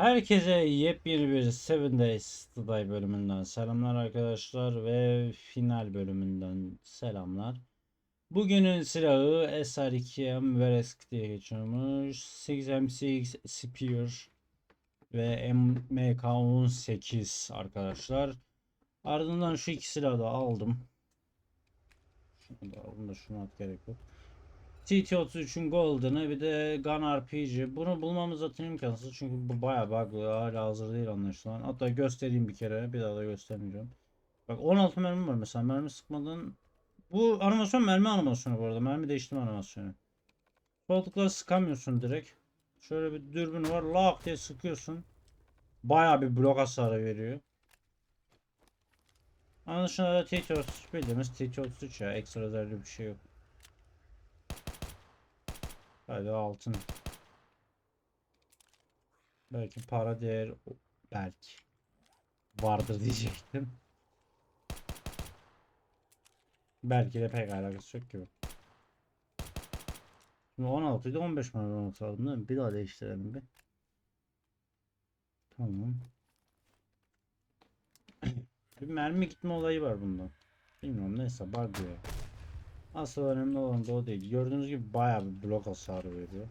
Herkese yepyeni bir Seven Days to Die bölümünden selamlar arkadaşlar ve final bölümünden selamlar. Bugünün silahı SR2M Veresk diye geçiyormuş. 6M6 Spear ve MK18 arkadaşlar. Ardından şu iki silahı da aldım. Şunu da aldım da şunu at gerek yok. TT33'ün Golden'ı bir de Gun RPG. Bunu bulmamız zaten imkansız çünkü bu bayağı bug'lı hala hazır değil anlaşılan. Hatta göstereyim bir kere bir daha da göstermeyeceğim. Bak 16 mermi var mesela mermi sıkmadan. Bu animasyon mermi animasyonu bu arada mermi değiştirme animasyonu. Sol tıkla sıkamıyorsun direkt. Şöyle bir dürbün var lak diye sıkıyorsun. Bayağı bir blok hasarı veriyor. Anlaşılan da TT33 bildiğimiz TT33 ya ekstra özelliği bir şey yok. Hadi altın. Belki para değer belki vardır diyecektim. Belki de pek alakası yok gibi. Şimdi 16 ile 15 mermi olması lazım değil mi? Bir daha değiştirelim bir. Tamam. bir mermi gitme olayı var bunda. Bilmiyorum neyse bug diyor. Asıl önemli olan da o değil. Gördüğünüz gibi bayağı bir blok hasarı veriyor.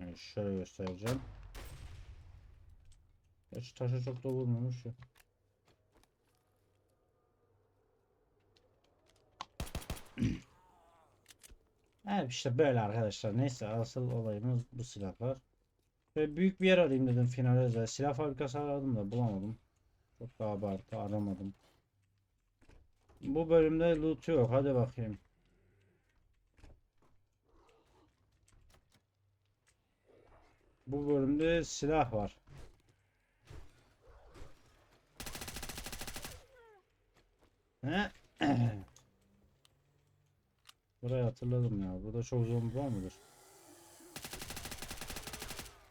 Yani şöyle göstereceğim. Gerçi taşa çok da vurmamış ya. Evet işte böyle arkadaşlar. Neyse asıl olayımız bu silahlar. Ve büyük bir yer arayayım dedim finale özel. Silah fabrikası aradım da bulamadım. Çok daha abartı aramadım. Bu bölümde loot yok. Hadi bakayım. Bu bölümde silah var. Burayı hatırladım ya. Burada çok zombi var mıdır?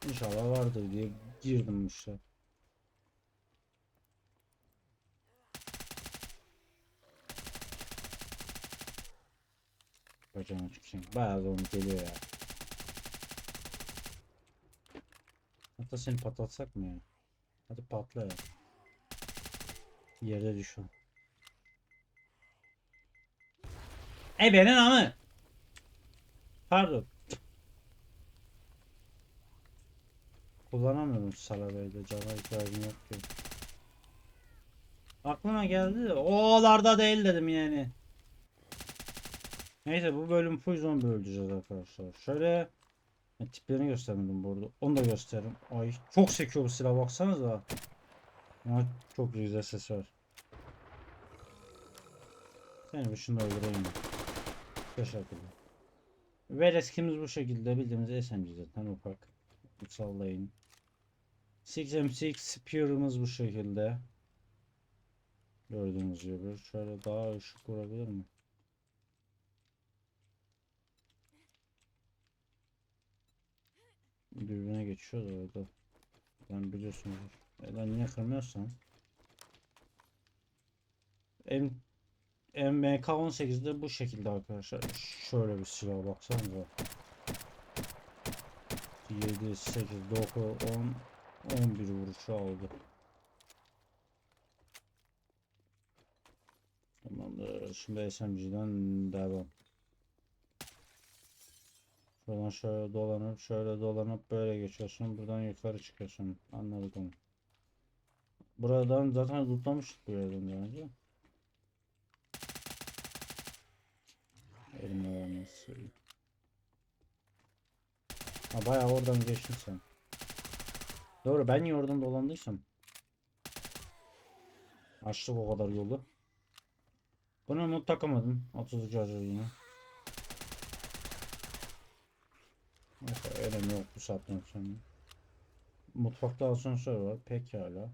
İnşallah vardır diye girdim işte. Bacağına tüküreyim. Bayağı zombi geliyor ya. Hatta seni patlatsak mı ya? Hadi patla ya. Yerde düşün. E benim amı. Pardon. Kullanamıyorum salabayla. Cana ihtiyacım yok ki. Aklıma geldi de oğlarda değil dedim yani. Neyse bu bölüm full zombi öldüreceğiz arkadaşlar. Şöyle Ha, tiplerini göstermedim bu arada. Onu da gösteririm. Ay çok sekiyor bu silah baksanıza. Ama çok güzel ses var. Seni bir şunu öldüreyim. Teşekkürler. Ve reskimiz bu şekilde bildiğimiz SMG zaten ufak. Sallayın. 6M6 Spear'ımız bu şekilde. Gördüğünüz gibi. Şöyle daha ışık vurabilir mi? Dürbüne geçiyor da orada. Ben biliyorsunuz. Ben niye kırmıyorsam. M MK18'de bu şekilde arkadaşlar. Şöyle bir silah baksanıza. 7, 8, 9, 10, 11 vuruşu aldı. Tamamdır. Şimdi SMG'den devam. Şuradan şöyle dolanıp şöyle dolanıp böyle geçiyorsun. Buradan yukarı çıkıyorsun. Anladık onu. Buradan zaten lootlamıştık bu yerden daha önce. Elimle vermesi. Ha bayağı oradan geçtin sen. Doğru ben niye oradan dolandıysam. Açtık o kadar yolu. Bunu not takamadım. 30 harcı yine. Neyse önemi yok bu saatten sonra. Mutfakta asansör var. Pekala.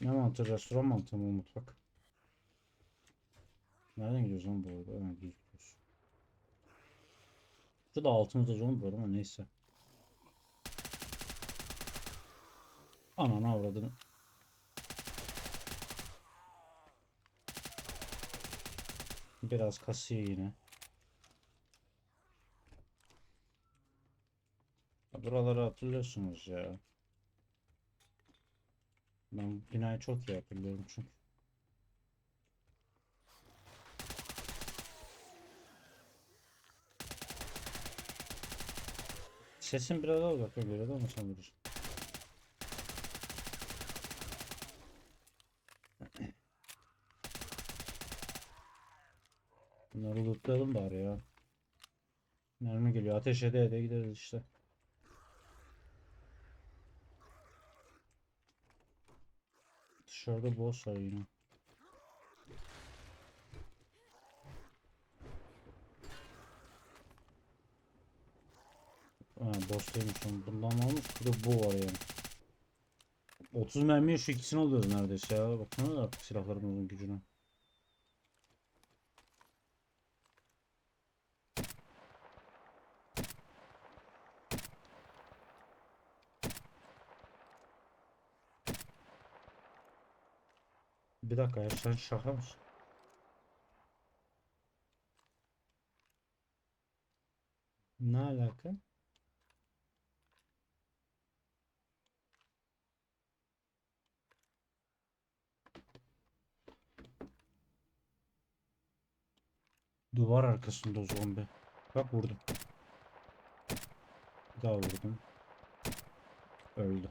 Ne mantığı? Restoran mantığı mı mutfak? Nereden gidiyoruz lan bu arada? Evet, gidiyoruz. Şurada altımızda zombi var ama neyse. Ananı avradını. Biraz kasıyor yine. Buraları hatırlıyorsunuz ya. Ben binayı çok iyi hatırlıyorum çünkü. Sesin biraz az bakıyor biraz ama sen. Bunları lootlayalım bari ya. Mermi geliyor. Ateş ede ede gideriz işte. Dışarıda boss var yine. Ha boss değilmiş. Bundan almış bir de bu var yani. 30 mermiye şu ikisini alıyoruz neredeyse ya. Baksana artık silahlarımızın gücüne. Bir dakika ya sen şaka mısın? Ne alaka? Duvar arkasında zombi. Bak vurdum. Bir daha vurdum. Öldü.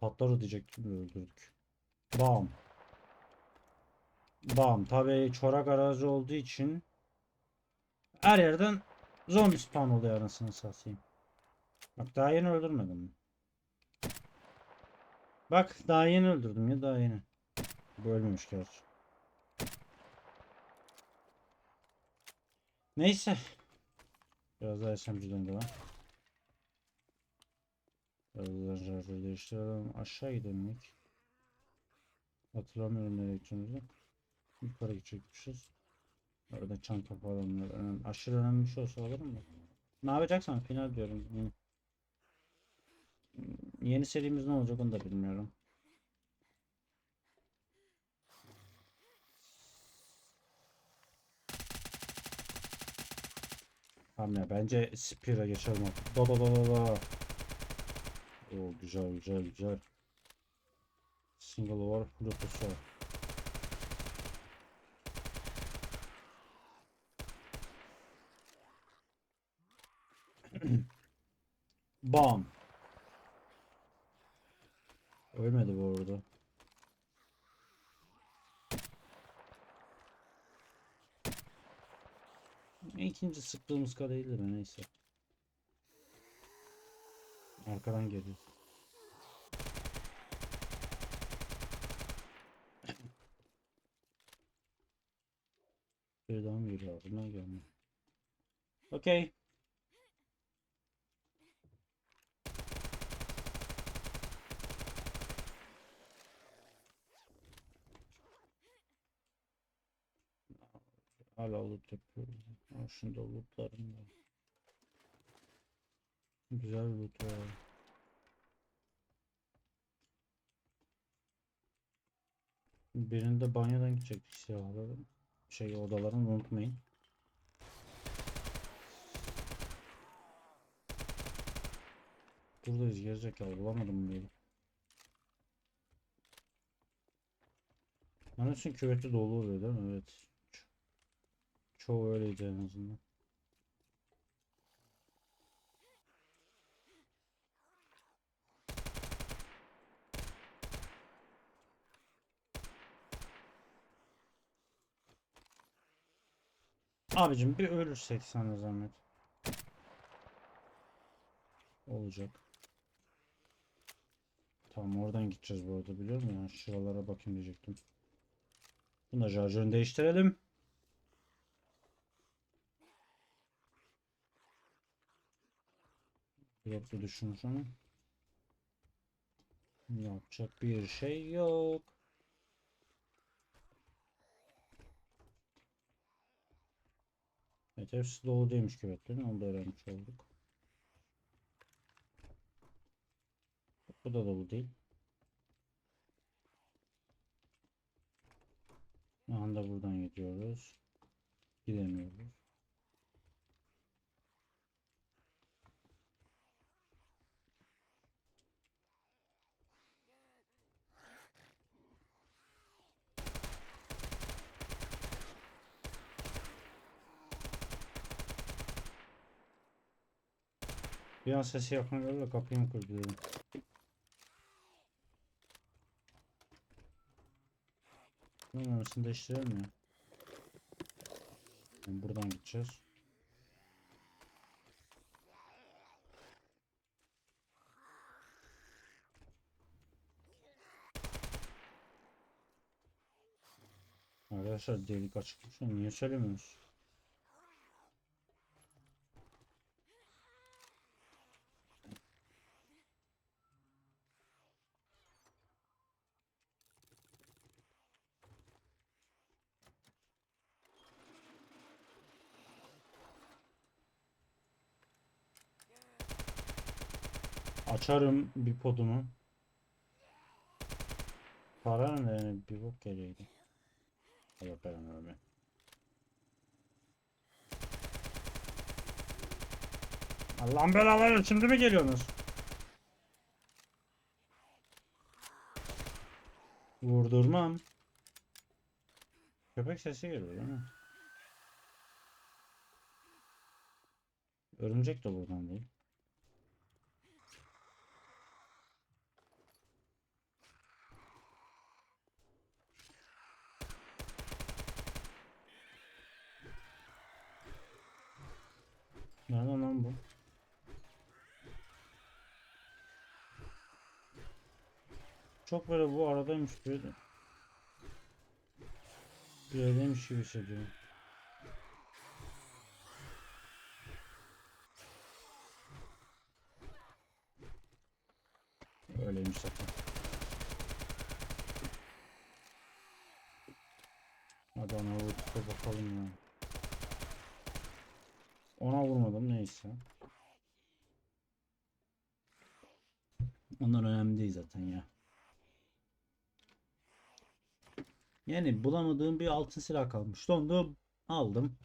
Patlar diyecektim de öldürdük. Bam. Bam. Tabii çorak arazi olduğu için her yerden zombi spawn oluyor anasını satayım. Bak daha yeni öldürmedim mi? Bak daha yeni öldürdüm ya daha yeni. Bu ölmemiş gerçi. Neyse. Biraz daha SMG'den devam. Biraz daha değiştirelim. Aşağı gidelim ilk. Hatırlamıyorum nereye gideceğimizi. Yukarı gidecekmişiz. Orada çanta falan var. Önemli. Aşırı önemli bir şey olsa alırım da. Ne yapacaksan final diyorum. Yeni. Yeni serimiz ne olacak onu da bilmiyorum. Tamam ya bence Spear'a geçelim artık. Da da da da da. Oo güzel güzel güzel. Single var, Bluetooth var. Bam. Ölmedi bu arada. İkinci sıktığımız kadeydi de neyse. Arkadan geliyor. Bir daha mı geliyor? Bundan gelmiyor. Okey. Hala loot yapıyoruz. Ha, şunda lootlarım var. Güzel loot var. Birinde banyodan gidecektik silahların. Şey odalarını unutmayın. Buradayız gerizekalı bulamadım bunu. Anasının küveti dolu oluyor değil mi? Evet. Ço- Çoğu öyleydi en azından. Abicim bir ölürsek sana zahmet. Olacak. Tamam oradan gideceğiz bu arada biliyor musun? Yani şuralara bakayım diyecektim. Bunda şarjörünü değiştirelim. Yok bir düşün sonra. Yapacak bir şey yok. Evet hepsi dolu değilmiş küvetlerin. Onu da öğrenmiş olduk. Bu da dolu değil. Anda buradan gidiyoruz. Gidemiyoruz. Bir an sesi yakına geldi de kapıyı mı kırdı dedim. Bunun arasını değiştirelim ya. Yani buradan gideceğiz. Arkadaşlar delik açıkmış. Niye söylemiyoruz? Açarım bir podunu. Para ne bir bok geliyordu. Allah belanı verme. Allah'ın belaları şimdi mi geliyorsunuz? Vurdurmam. Köpek sesi geliyor değil mi? Örümcek de buradan değil. Nereden lan bu? Çok böyle bu aradaymış böyle. Bir yerdeymiş gibi hissediyorum. Öyleymiş zaten. Hadi da bakalım ya. Ona vurmadım neyse. Onlar önemli değil zaten ya. Yani bulamadığım bir altın silah kalmıştı. Onu da aldım.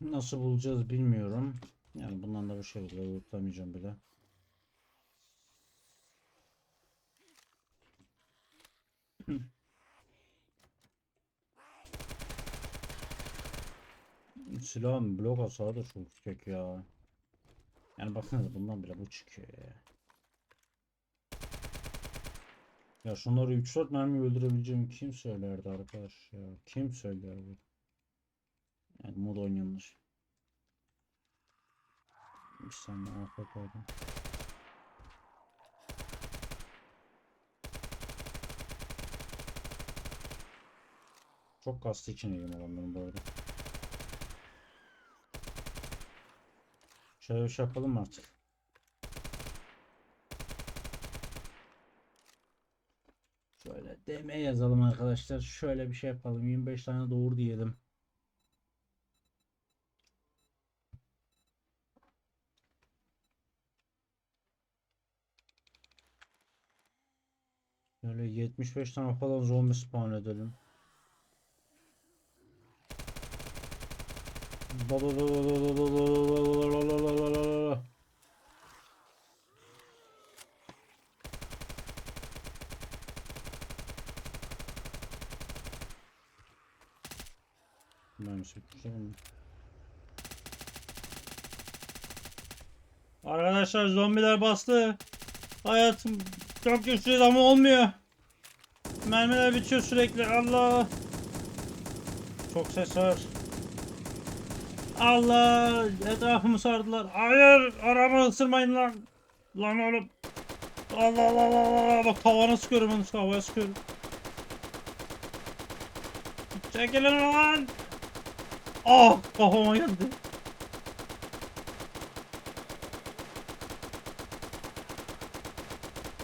Nasıl bulacağız bilmiyorum. Yani bundan da bir şey bile unutamayacağım bile. Silahın blok hasarı da çok yüksek ya. Yani bakın bundan bile bu çıkıyor ya. Ya şunları 3-4 mermi öldürebileceğim kim söylerdi arkadaş ya? Kim söyler bu? Yani mod oynayanlar. Bir saniye arka koydum. Çok kastı için iyiyim adamların bu arada. Şöyle bir şey yapalım artık? Şöyle DM yazalım arkadaşlar. Şöyle bir şey yapalım. 25 tane doğru diyelim. Böyle 75 tane falan zombi spawn edelim. Ben sökeceğim. Arkadaşlar zombiler bastı. Hayatım çok güçlü ama olmuyor. Mermiler bitiyor sürekli. Allah. Çok ses var. Allah etrafımı sardılar. Hayır araba ısırmayın lan. Lan oğlum. Allah Allah Allah Allah bak tavana sıkıyorum onu havaya sıkıyorum. Çekilin lan. Ah kafama geldi.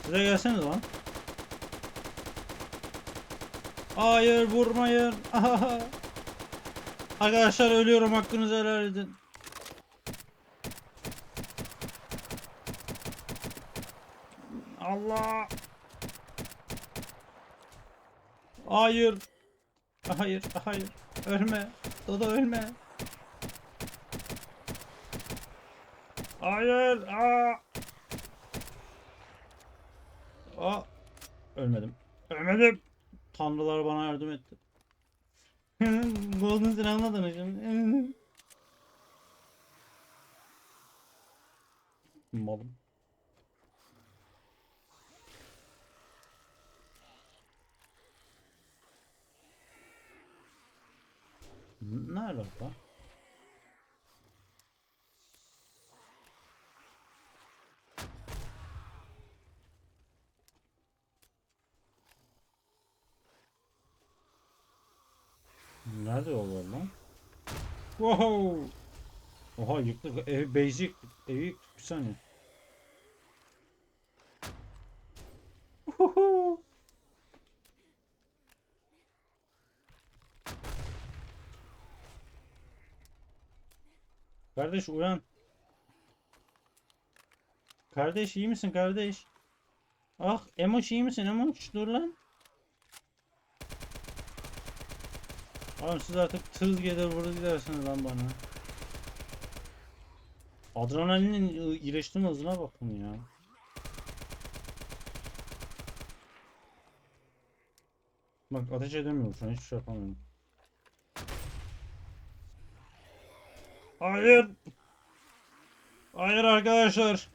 Size gelseniz lan. Hayır vurmayın. Arkadaşlar ölüyorum hakkınızı helal edin. Allah. Hayır. Hayır, hayır. Ölme. Dodo ölme. Hayır. Aa. Aa. Ölmedim. Ölmedim. Tanrılar bana yardım etti. Golden silahına döneceğim. Malım. Nerede o? Nerede o var lan? Wow! Oha yıktık. Ev, yıktık. Evi yıktık bir saniye. Uhuhu. Kardeş uyan. Kardeş iyi misin kardeş? Ah Emoç iyi misin Emoç? Dur lan. Oğlum siz artık tız gelir vurur gidersiniz lan bana. Adrenalinin iyileştirme hızına bakın ya. Bak ateş edemiyorum şu an hiçbir şey yapamıyorum. Hayır. Hayır arkadaşlar.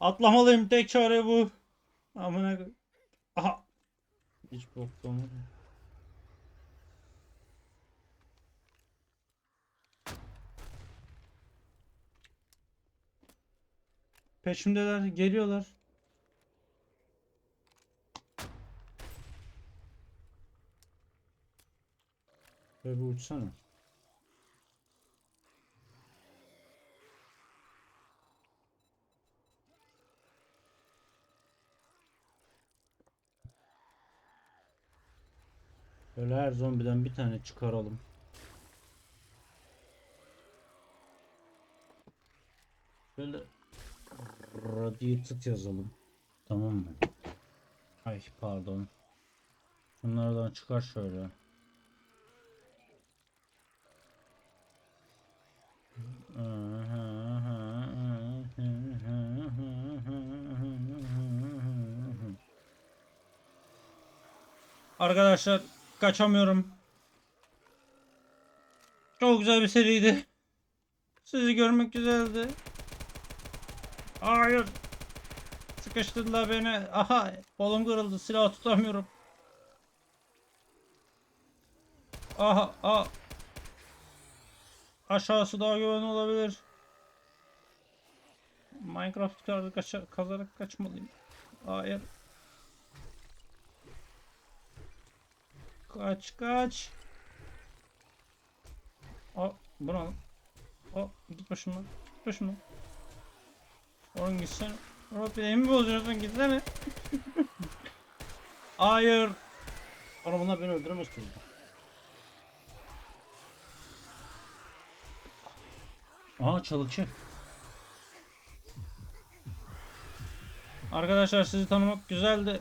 Atlamalıyım tek çare bu. Amına Aha. Hiç bok Peşimdeler, geliyorlar. Ve bir uçsana. Böyle her zombiden bir tane çıkaralım. Böyle Radiated yazalım. Tamam mı? Ay pardon. Bunlardan çıkar şöyle. Arkadaşlar kaçamıyorum. Çok güzel bir seriydi. Sizi görmek güzeldi. Hayır. Sıkıştırdılar beni. Aha kolum kırıldı. Silah tutamıyorum. Aha. Aha. Aşağısı daha güvenli olabilir. Minecraft kartı kaça kazarak kaçmalıyım. Hayır. Kaç kaç. Aa, bu ne lan? Aa, git başımdan. Git başımdan. Oğlum gitsene. Oğlum bir mi bozuyorsun gitsene. Hayır. Oğlum bunlar beni öldüremez ki. Aa çalıkçı. Arkadaşlar sizi tanımak güzeldi.